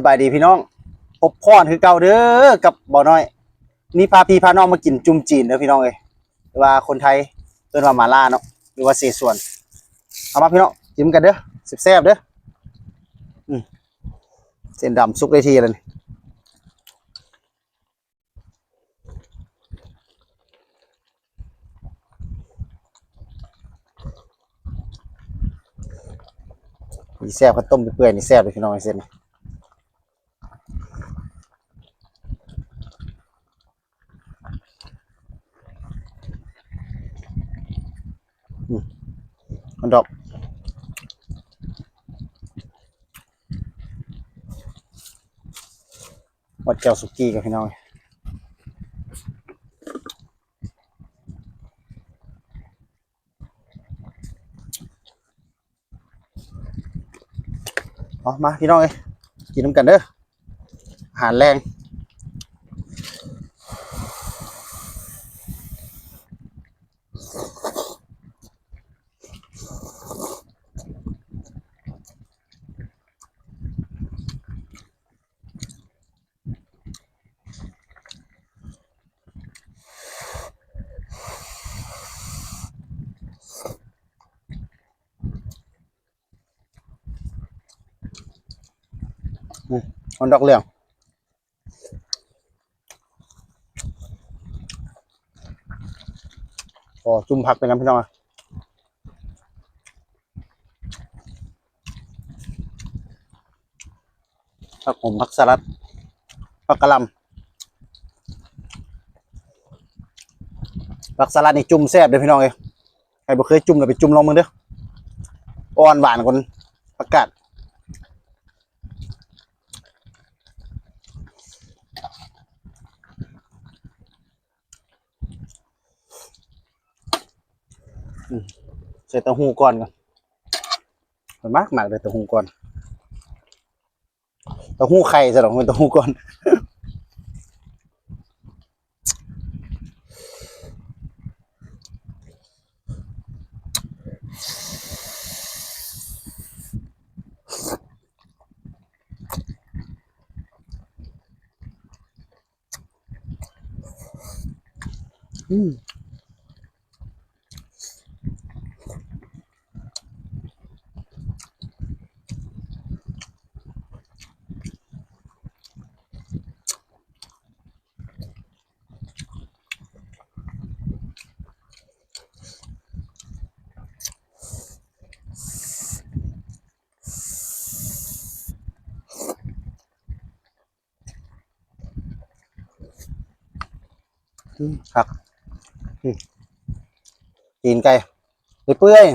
สบายดีพี่น้องพบพ่อนคือเก่าเด้อกับบ่อน้อย นี่พาพี่พาน้องมากินจุ่มจีนเด้อพี่น้องเอ้ยหรือว่าคนไทยเอิ้นว่าหมาล่าเนาะหรือว่าเสส่วนเอามาพี่น้องจิ้มกันเด้อแซ่บเด้ออืมเส้นดำสุกได้ทีแล้วนี่มีแซ่บข้าวต้มเปื่อยนี่แซ่บเลยพี่น้องเส้นนี่ มันดอกวัด แก้วสุกี้กับพี่น้องเอามาพี่น้องเอ้ยกินน้ำกันเด้ออาหารแรง มันดอกเหลืองโอ้จุ่มผักไปน้ำพี่น้องผักผมผักสลัดผักกะหล่ำผักสลัดนี่จุ่มแซ่บเด้อพี่น้องเอ้ยใครบ่เคยจุ่มก็ไปจุ่มลองมึงเด้ออ่อนหวานคนผักกาด ใส่เต้าหู้ก่อนก่อนมันมากมากเลยเต้าหู้ก่อนเต้าหู้ไข่สำหรับเป็นเต้าหู้ก่อนอืม อืมผักอืมตีนไก่เปื่อย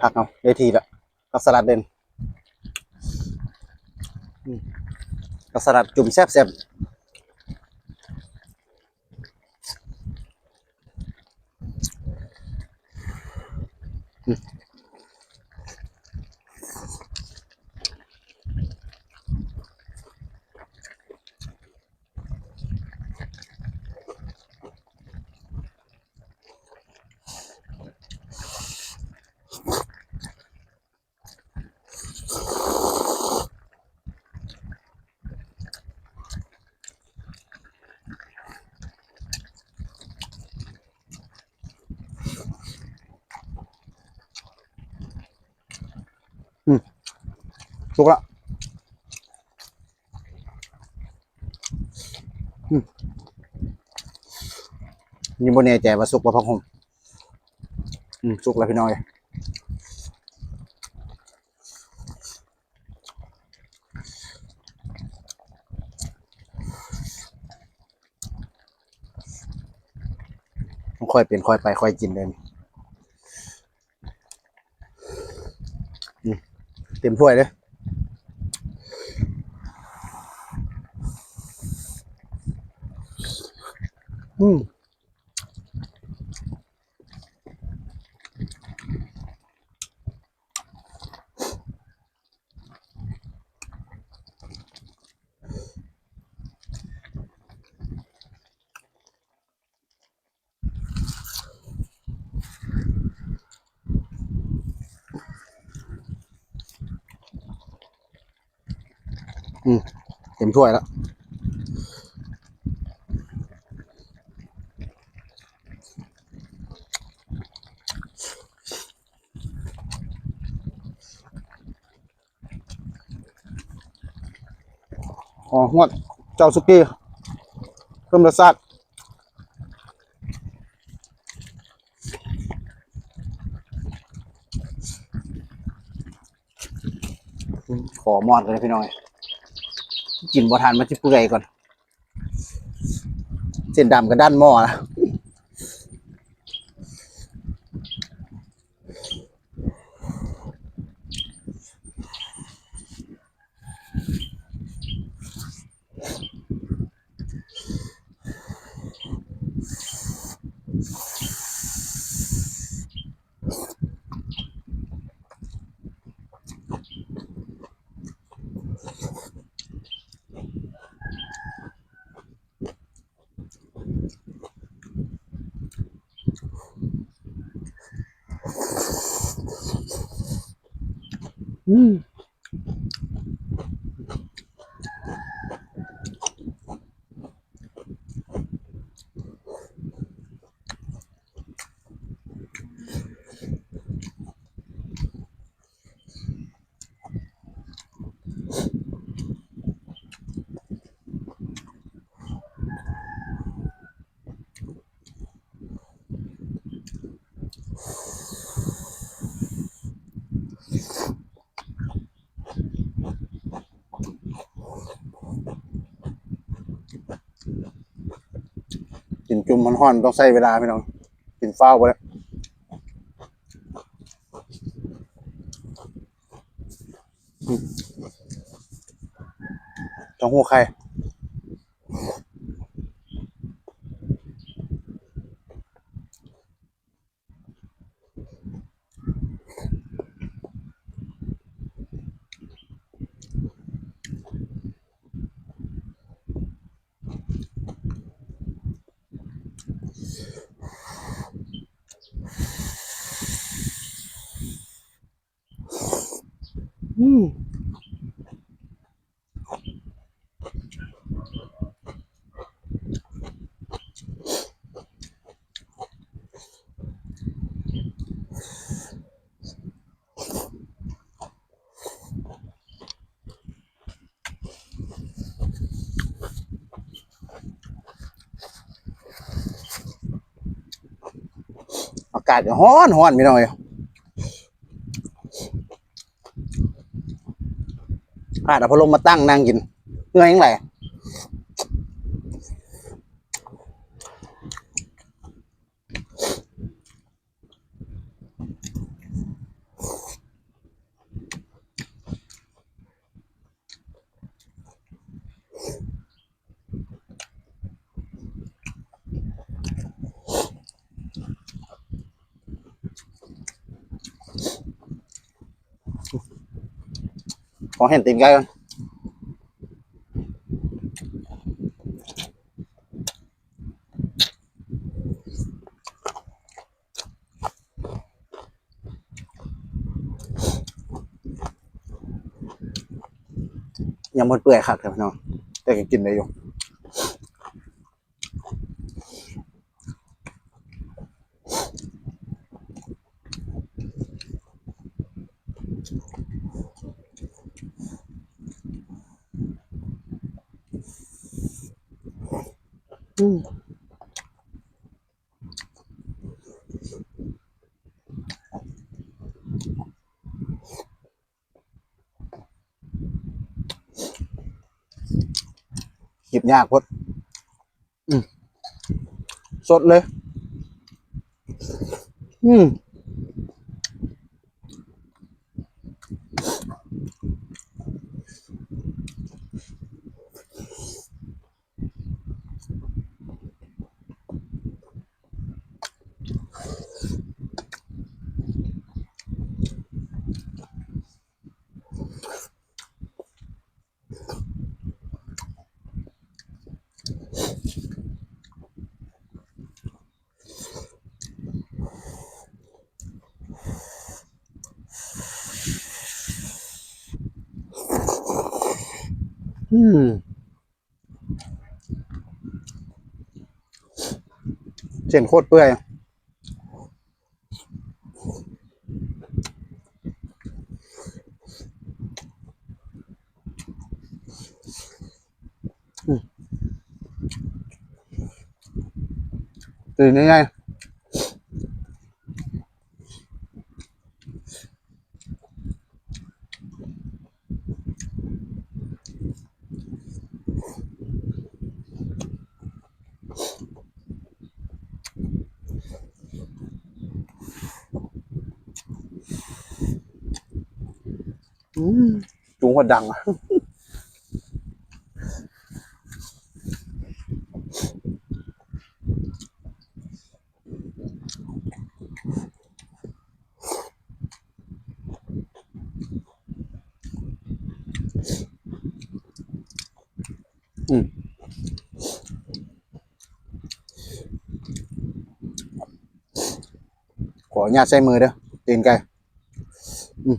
ผักเอาได้ทีละกับสลัดเด่นกับสลัดจุ่มแซ่บ สุกละอืมยังบ่แน่ใจว่าสุกบ่าพักหงอืมสุกแล้วพี่น้อยต้องค่อยเป็นค่อยไปค่อยกินเลยเต็มถ้วยเลย อืมอืมเต็มถ้วยแล้ว อ๋อหวดเจ้าสุกี้เพิ่มรสชาติขอมอดกันเลยพี่น้อยกินบ่ทานมันจะเปื่อยก่อน เส้นดำกับด้านหม้อนะ อื จุ่มมันห่อนต้องใช้เวลาพี่น้องกินเฝ้าไปแล้วต้องหูไข่ อืมอากาศก็ร้อนร้อนพี่น้องเอ้ย พาดเอาพัดลมมาตั้งนั่งกินเงื่อยยังไง อเห็นตีนไก่ก่อนยังหมดเปื่อยคักครับพี่น้องแต่ก็กินได้อยู่ อืมหยิบยากพดอืมสดเลย อืม อืมเส้นโคตรเปื่อยตื่นยังไง จุงหัวดังอะขออนุญาตใช้มือเด้อตีนไก่อืม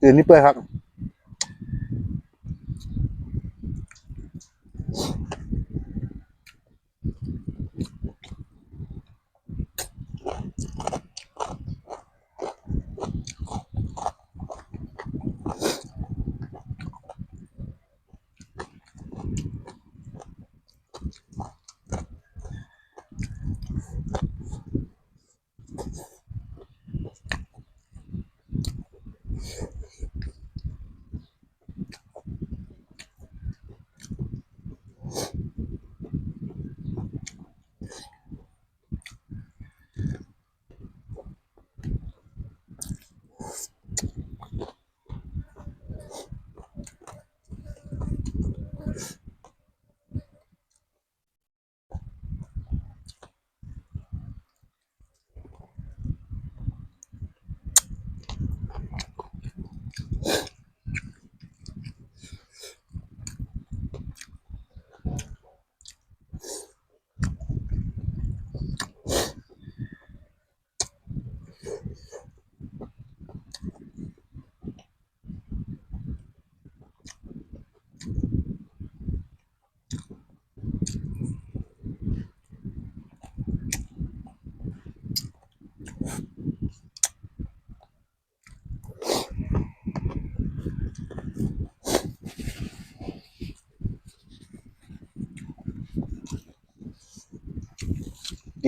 ตื่นนี่เปื่อยครับ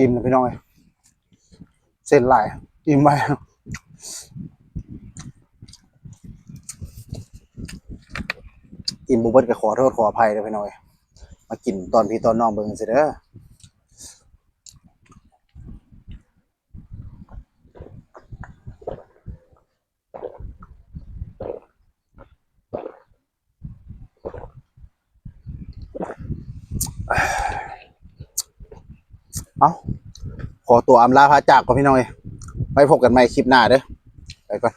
อิ่มนะพี่น้องเอ้ยเส้นหลายอิ่มไปอิ่มบุเบิดก็ขอโทษขออภัยนะพี่น้อย มากินตอนพี่ตอนน้องเบิ่งสิเด้อ ขอตัวอำลาพาจากก่อนพี่น้องยไปพบกันใหม่คลิปหน้าเด้อไปก่อน